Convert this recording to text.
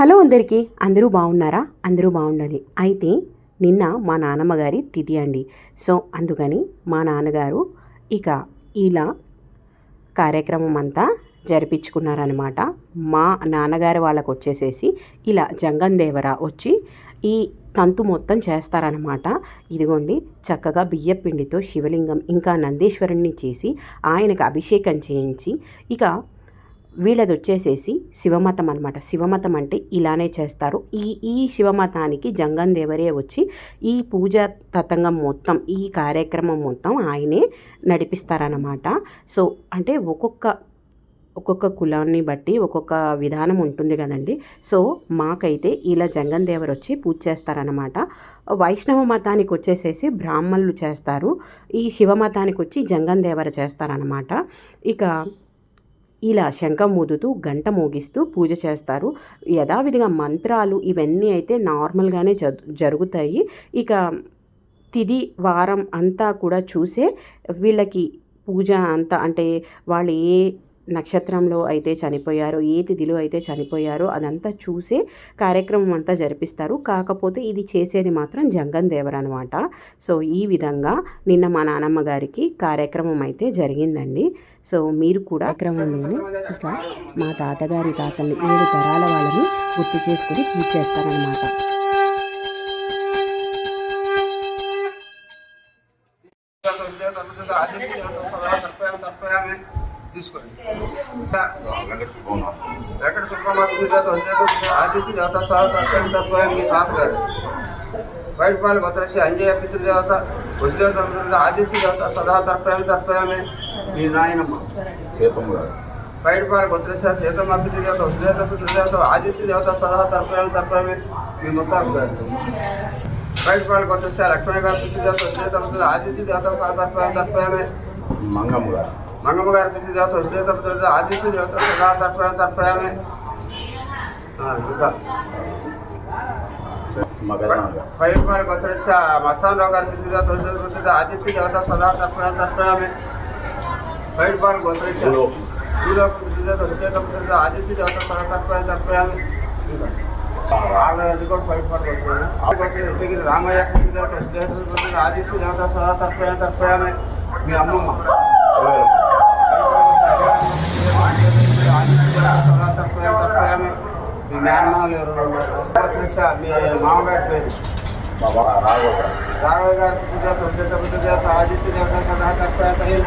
Hello అందరికీ అందరూ బాగున్నారా? అందరూ బాగుండాలి. అయితే నిన్న మా నాన్నమ్మ గారి తిథి అండి. సో అందుకని మా నాన్నగారు ఇక ఇలా కార్యక్రమం అంతా జరిపించుకున్నారనమాట మా నాన్నగారు వాళ్ళకు వచ్చేసేసి ఇలా జంగం దేవర వచ్చి ఈ తంతు మొత్తం చేస్తారనమాట ఇదిగోండి చక్కగా బియ్య పిండితో శివలింగం ఇంకా నందీశ్వరుణ్ణి చేసి ఆయనకు అభిషేకం చేయించి ఇక వీళ్ళది వచ్చేసేసి శివమతం అనమాట శివమతం అంటే ఇలానే చేస్తారు. ఈ ఈ శివమతానికి జంగం దేవరే వచ్చి ఈ పూజ తతంగం మొత్తం ఈ కార్యక్రమం మొత్తం ఆయనే నడిపిస్తారనమాట సో అంటే ఒక్కొక్క ఒక్కొక్క కులాన్ని బట్టి ఒక్కొక్క విధానం ఉంటుంది కదండి. సో మాకైతే ఇలా జంగం దేవరు వచ్చి పూజ చేస్తారనమాట వైష్ణవ మతానికి వచ్చేసేసి బ్రాహ్మణులు చేస్తారు. ఈ శివ మతానికి వచ్చి జంగం దేవర చేస్తారనమాట ఇక ఇలా శంఖం ఊదుతూ గంట మోగిస్తూ పూజ చేస్తారు. యథావిధిగా మంత్రాలు ఇవన్నీ అయితే నార్మల్గానే జరుగుతాయి. ఇక తిది వారం అంతా కూడా చూసే వీళ్ళకి పూజ అంతా అంటే వాళ్ళు ఏ నక్షత్రంలో అయితే చనిపోయారో ఏ తిథిలో అయితే చనిపోయారో అదంతా చూసే కార్యక్రమం అంతా జరిపిస్తారు కాకపోతే ఇది చేసేది మాత్రం జంగం దేవర్ అనమాట సో ఈ విధంగా నిన్న మా నానమ్మ గారికి కార్యక్రమం అయితే జరిగిందండి సో మీరు కూడా క్రమంలోనే ఇట్లా మా తాతగారి తాతల్ని ఏడు తరాల వాళ్ళని గుర్తు చేసుకుని పూజ చేస్తారనమాట తీసుకోండి. వెంకట సుబ్బమ్మ ఆదిత్య దేవత స్వామి తప్ప మీ తాతగారు బయటపాలు భద్రశ్రీ అంజయ్య పితృదేవత వసుదేవత ఆదిత్య దేవత సదా తర్పయామి తర్పయామి. మీ నాయనమ్మ. సీతమ్మ బయటపాలు భద్రశ్రీ సీతమ్మ పితృదేవత వసుదేవత పితృదేవత ఆదిత్య దేవత సదా తర్పయామి తర్పయామి. మీ ముత్తాత గారు. బయటపాలు భద్రశ్రీ లక్ష్మణ గారు పితృదేవత వసుదేవత ఆదిత్య దేవత సదా తర్పయామి తర్పయామి. మంగమ్మ గారు. మంగమ్మ గారి పితృ దేవత వసుదేవత పితృదేవత ఆదిత్య దేవత సదా తర్పయామి తర్పయామి ఇంకా. పైపాల్ గోత్రస్య మస్తానరావు గారి పితృదేవత వసుదేవత పితృదేవత ఆదిత్య దేవత సదా తర్పయామి తర్పయామి పైపాల్ గోత్రస్య భూలోకం. భూలోక పితృదేవత వసుదేవత పితృదేవత ఆదిత్య దేవత సదా తర్పయామి తర్పయామి ఇంకా. రాళ్ళది కూడా గోత్రం ఉదయగిరి రామయ్య ఆదిత్య దేవత సదా తర్పయామి తర్పయామి మీ అమ్మమ్మ మేనమాలు ఎవరు మీ మామగారి పేరు? రాఘవ గారు. పూజ తొమ్మిది దేవత ఆదిత్య దేవత సదా తర్పయామి